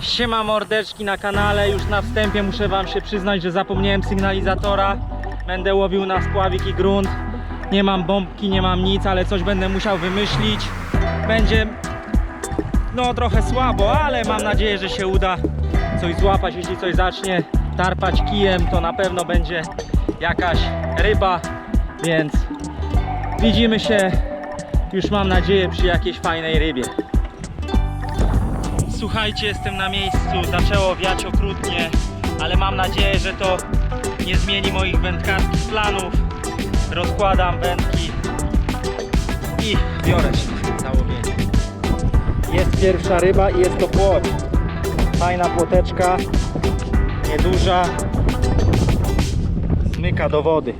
Siema mordeczki na kanale, już na wstępie muszę wam się przyznać, że zapomniałem sygnalizatora. Będę łowił na spławik i grunt. Nie mam bombki, nie mam nic, ale coś będę musiał wymyślić. Będzie no trochę słabo, ale mam nadzieję, że się uda coś złapać. Jeśli coś zacznie tarpać kijem, to na pewno będzie jakaś ryba Więc widzimy się. Już mam nadzieję przy jakiejś fajnej rybie Słuchajcie, jestem na miejscu, zaczęło wiać okrutnie, ale mam nadzieję, że to nie zmieni moich wędkarskich planów. Rozkładam wędki i biorę się za łowienie. Jest pierwsza ryba i jest to płoć. Fajna płoteczka, nieduża, zmyka do wody.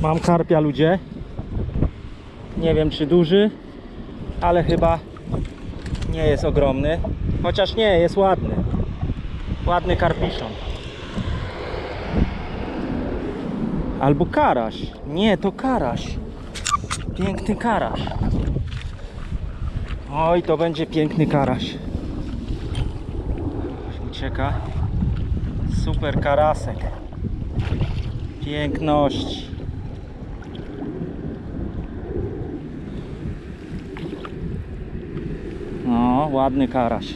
Mam karpia ludzie. Nie wiem czy duży, ale chyba nie jest ogromny. Chociaż nie, jest ładny. Ładny karpiszon. Albo karaś. Nie, to karaś. Piękny karaś. Oj, to będzie piękny karaś. Ucieka. Super karasek. Piękności. Ładny karaś.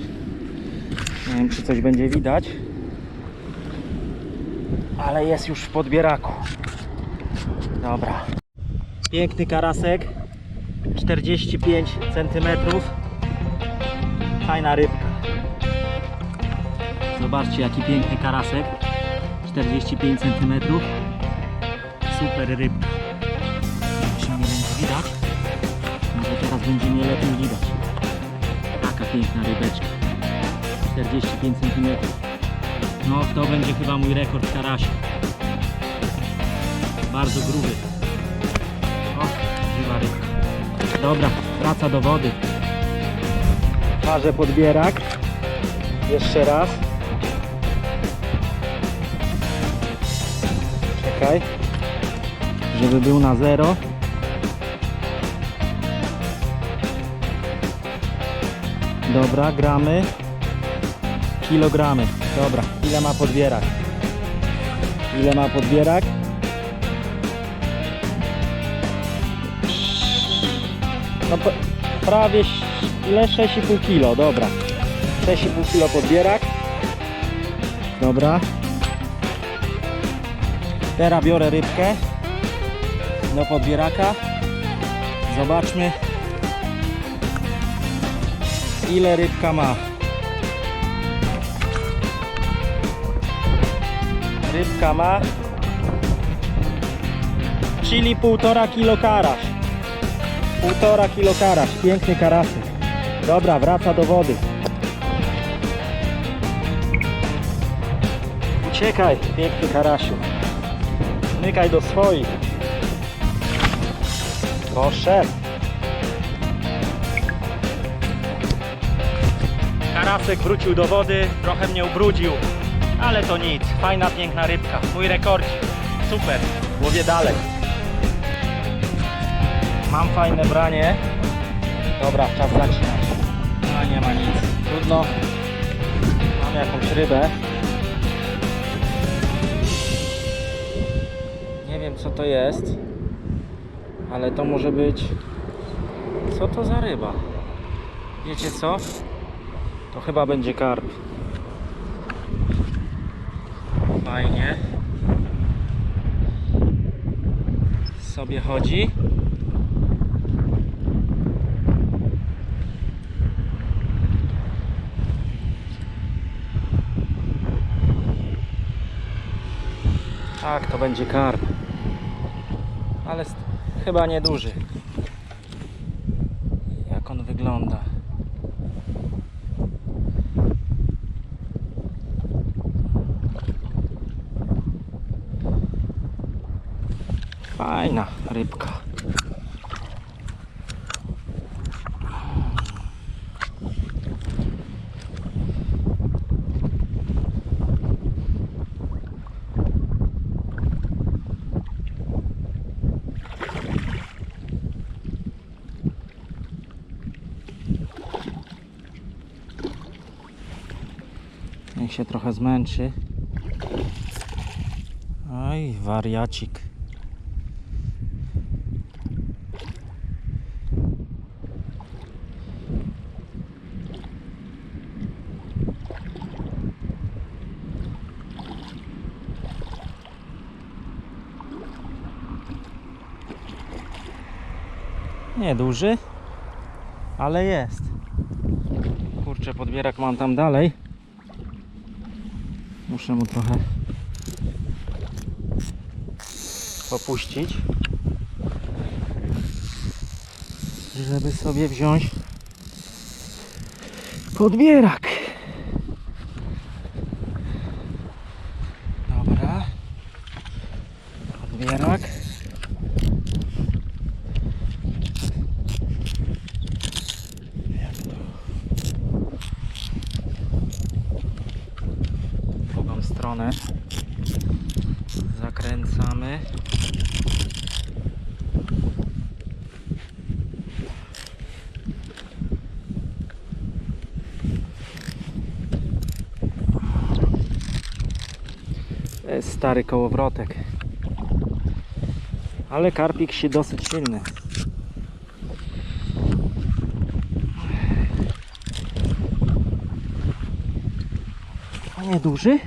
Nie wiem, czy coś będzie widać. Ale jest już w podbieraku. Dobra. Piękny karasek. 45 cm. Fajna rybka. Zobaczcie, jaki piękny karasek. 45 cm. Super rybka. Się nie będzie widać. Może teraz będzie mnie lepiej widać. Taka piękna rybeczka. 45 cm. No to będzie chyba mój rekord karasia. Bardzo gruby. O, żywa rybka. Dobra, wraca do wody. Parzę podbierak. Jeszcze raz. Czekaj. Żeby był na zero. Dobra, gramy. Kilogramy. Dobra, ile ma podbierak? Ile ma podbierak? No prawie ile? 6,5 kilo, dobra. 6,5 kilo podbierak. Dobra. Teraz biorę rybkę do podbieraka. Zobaczmy ile rybka ma. Rybka ma czyli półtora kilo karaś. Półtora kilo karaś, piękny karasek. Dobra, wraca do wody. Uciekaj, piękny karasiu. Zmykaj do swoich. Poszedł. Karasek wrócił do wody, trochę mnie ubrudził, ale to nic. Fajna, piękna rybka. Mój rekord. Super. Łowię dalej. Mam fajne branie. Dobra, czas zaczynać. A nie ma nic. Trudno. Mam jakąś rybę. Nie wiem co to jest, ale to może być. Co to za ryba? Wiecie co? To chyba będzie karp. Fajnie. Sobie chodzi. Tak, to będzie karp. Ale chyba nieduży. Fajna rybka. Niech się trochę zmęczy. Oj, wariacik. Nie duży, ale jest. Kurczę, podbierak mam tam dalej. Muszę mu trochę popuścić, żeby sobie wziąć podbierak. Dobra. Podbierak. w drugą stronę zakręcamy. Stary kołowrotek. Ale karpik się dosyć silny. Nie duży?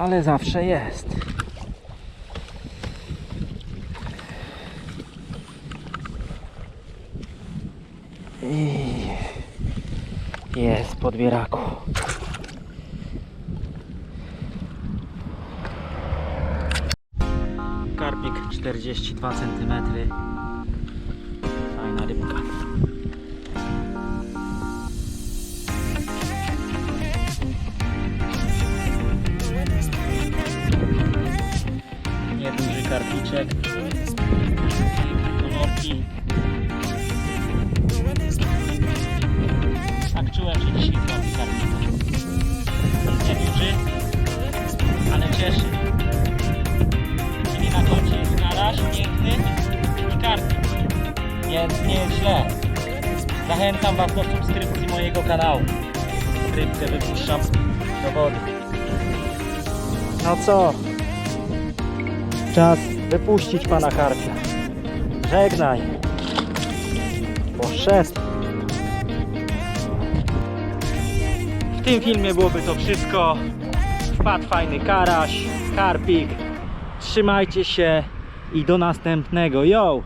Ale zawsze jest. I jest podbieraku. Karpik 42 cm. Więc nie jest źle. Zachęcam Was do subskrypcji mojego kanału. Rybkę wypuszczam do wody. No co? Czas wypuścić pana karpia. Żegnaj. Poszedł. W tym filmie byłoby to wszystko. Wpadł fajny karaś, karpik. Trzymajcie się i do następnego. Yo!